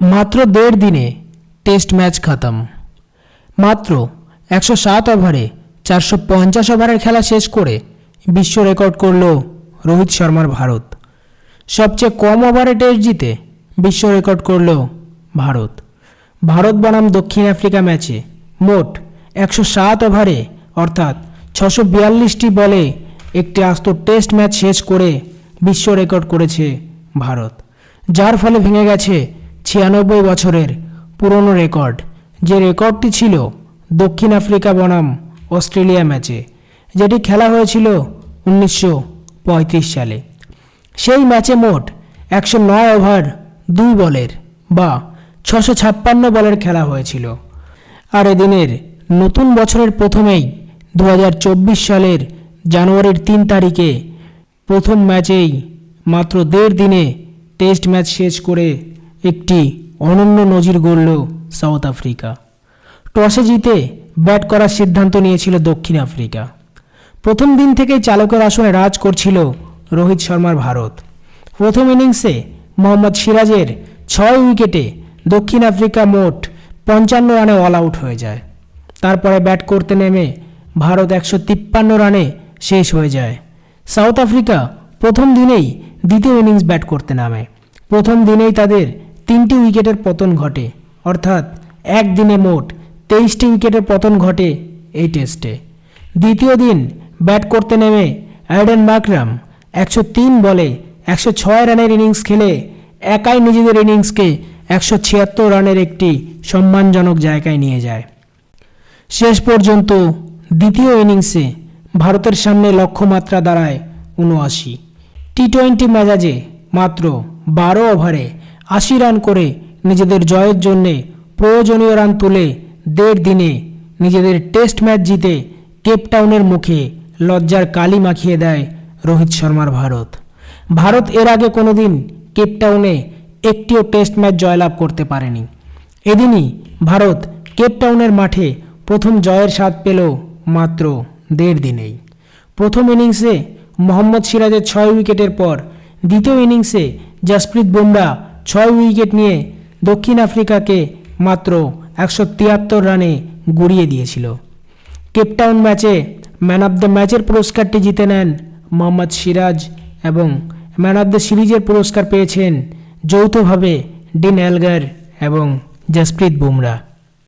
মাত্র দেড় দিনে টেস্ট ম্যাচ খতম। মাত্র একশো সাত ওভারে চারশো পঞ্চাশ ওভারের খেলা শেষ করে বিশ্ব রেকর্ড করল রোহিত শর্মার ভারত। সবচেয়ে কম ওভারে টেস্ট জিতে বিশ্ব রেকর্ড করল ভারত। ভারত বনাম দক্ষিণ আফ্রিকা ম্যাচে মোট একশো সাত ওভারে, অর্থাৎ ছশো বিয়াল্লিশটি বলে একটি আস্ত টেস্ট ম্যাচ শেষ করে বিশ্ব রেকর্ড করেছে ভারত, যার ফলে ভেঙে গেছে ছিয়ানব্বই বছরের পুরনো রেকর্ড। যে রেকর্ডটি ছিল দক্ষিণ আফ্রিকা বনাম অস্ট্রেলিয়া ম্যাচে, যেটি খেলা হয়েছিল উনিশশো পঁয়ত্রিশ সালে। সেই ম্যাচে মোট একশো নয় ওভার দুই বলের বা ছশো ছাপ্পান্ন বলের খেলা হয়েছিল। আর এদিনের নতুন বছরের প্রথমেই দু হাজার চব্বিশ সালের জানুয়ারির তিন তারিখে প্রথম ম্যাচেই মাত্র দেড় দিনে টেস্ট ম্যাচ শেষ করে একটি অনন্য নজির গড়ল সাউথ আফ্রিকা। টসে জিতে ব্যাট করার সিদ্ধান্ত নিয়েছিল দক্ষিণ আফ্রিকা। প্রথম দিন থেকেই চালকের আসনে রাজ করছিল রোহিত শর্মার ভারত। প্রথম ইনিংসে মোহাম্মদ সিরাজের ছয় উইকেটে দক্ষিণ আফ্রিকা মোট পঞ্চান্ন রানে অল আউট হয়ে যায়। তারপরে ব্যাট করতে নেমে ভারত একশো তিপ্পান্ন রানে শেষ হয়ে যায়। সাউথ আফ্রিকা প্রথম দিনেই দ্বিতীয় ইনিংস ব্যাট করতে নামে। প্রথম দিনেই তাদের তিনটি উইকেটের পতন ঘটে, অর্থাৎ একদিনে মোট তেইশটি উইকেটের পতন ঘটে এই টেস্টে। দ্বিতীয় দিন ব্যাট করতে নেমে অ্যাডেন মাকরাম একশো তিন বলে একশো ছয় রানের ইনিংস খেলে একাই নিজেদের ইনিংসকে একশো ছিয়াত্তর রানের একটি সম্মানজনক জায়গায় নিয়ে যায়। শেষ পর্যন্ত দ্বিতীয় ইনিংসে ভারতের সামনে লক্ষ্যমাত্রা দাঁড়ায় উনআশি। টি টোয়েন্টি মেজাজে মাত্র বারো ওভারে আশি রান করে নিজেদের জয়ের জন্যে প্রয়োজনীয় রান তুলে দেড় দিনে নিজেদের টেস্ট ম্যাচ জিতে কেপটাউনের মুখে লজ্জার কালি মাখিয়ে দেয় রোহিত শর্মার ভারত। ভারত এর আগে কোনোদিন কেপটাউনে একটিও টেস্ট ম্যাচ জয়লাভ করতে পারেনি। এদিনই ভারত কেপটাউনের মাঠে প্রথম জয়ের স্বাদ পেল মাত্র দেড় দিনেই। প্রথম ইনিংসে মোহাম্মদ সিরাজের ছয় উইকেটের পর দ্বিতীয় ইনিংসে জসপ্রীত বুমরা ছয় উইকেট নিয়ে দক্ষিণ আফ্রিকাকে মাত্র একশো তিয়াত্তর রানে গুড়িয়ে দিয়েছিল। কেপটাউন ম্যাচে ম্যান অফ দ্য ম্যাচের পুরস্কারটি জিতে নেন মোহাম্মদ সিরাজ এবং ম্যান অফ দ্য সিরিজের পুরস্কার পেয়েছেন যৌথভাবে ডিন অ্যালগার এবং জসপ্রীত বুমরা।